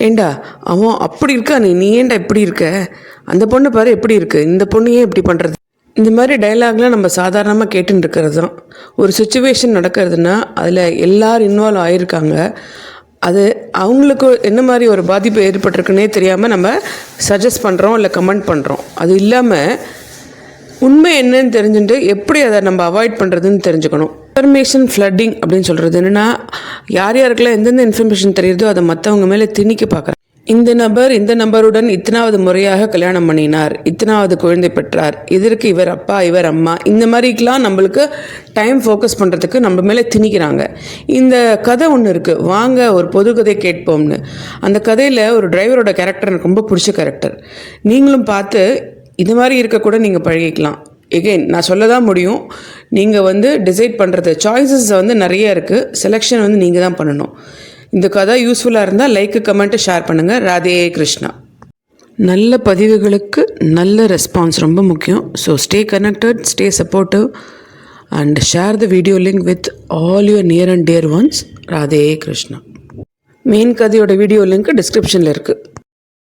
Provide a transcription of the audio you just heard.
ஏண்டா அவன் அப்படி இருக்கா? நீ நீ ஏண்டா இப்படி இருக்க? அந்த பொண்ணு பாரு எப்படி இருக்கு. இந்த பொண்ணு ஏன் இப்படி பண்ணுறது இந்த மாதிரி டைலாக்லாம் நம்ம சாதாரணமாக கேட்டுன்னு இருக்கிறது தான் ஒரு சுச்சுவேஷன் நடக்கிறதுனா அதில் எல்லோரும் இன்வால்வ் ஆகியிருக்காங்க அது அவங்களுக்கு என்ன மாதிரி ஒரு பாதிப்பு ஏற்பட்டிருக்குன்னே தெரியாமல் நம்ம சஜஸ்ட் பண்ணுறோம் இல்லை கமெண்ட் பண்ணுறோம் அது இல்லாமல் உண்மை என்னன்னு தெரிஞ்சுட்டு எப்படி அதை நம்ம அவாய்ட் பண்ணுறதுன்னு தெரிஞ்சுக்கணும். இன்ஃபர்மேஷன் ஃப்ளட்டிங் அப்படின்னு சொல்கிறது என்னென்னா யார் யாருக்கெல்லாம் எந்தெந்த இன்ஃபர்மேஷன் தெரியுதோ அதை மற்றவங்க மேலே திணிக்க பார்க்குறாங்க. இந்த நபர் இந்த நபருடன் இத்தனாவது முறையாக கல்யாணம் பண்ணினார். இத்தனாவது குழந்தை பெற்றார். இதற்கு இவர் அப்பா இவர் அம்மா. இந்த மாதிரிக்கெலாம் நம்மளுக்கு டைம் ஃபோக்கஸ் பண்ணுறதுக்கு நம்ம மேலே திணிக்கிறாங்க. இந்த கதை ஒன்று இருக்குது வாங்க ஒரு பொது கதை கேட்போம்னு. அந்த கதையில் ஒரு டிரைவரோட கேரக்டர் எனக்கு ரொம்ப பிடிச்ச கேரக்டர் நீங்களும் பார்த்து இது மாதிரி இருக்கக்கூட நீங்கள் பழகிக்கலாம். எகெயின் நான் சொல்ல தான் முடியும். நீங்கள் வந்து டிசைட் பண்ணுறது சாய்ஸஸ் வந்து நிறைய இருக்குது செலெக்ஷன் வந்து நீங்கள் தான் பண்ணணும். இந்த கதை யூஸ்ஃபுல்லாக இருந்தால் லைக்கு கமெண்ட்டு ஷேர் பண்ணுங்கள் ராதே கிருஷ்ணா. நல்ல பதிவுகளுக்கு நல்ல ரெஸ்பான்ஸ் ரொம்ப முக்கியம். So stay connected stay supportive and share the video link with all your near and dear ones Radhe Krishna. Main கதையோட வீடியோ லிங்க் டிஸ்கிரிப்ஷனில் இருக்குது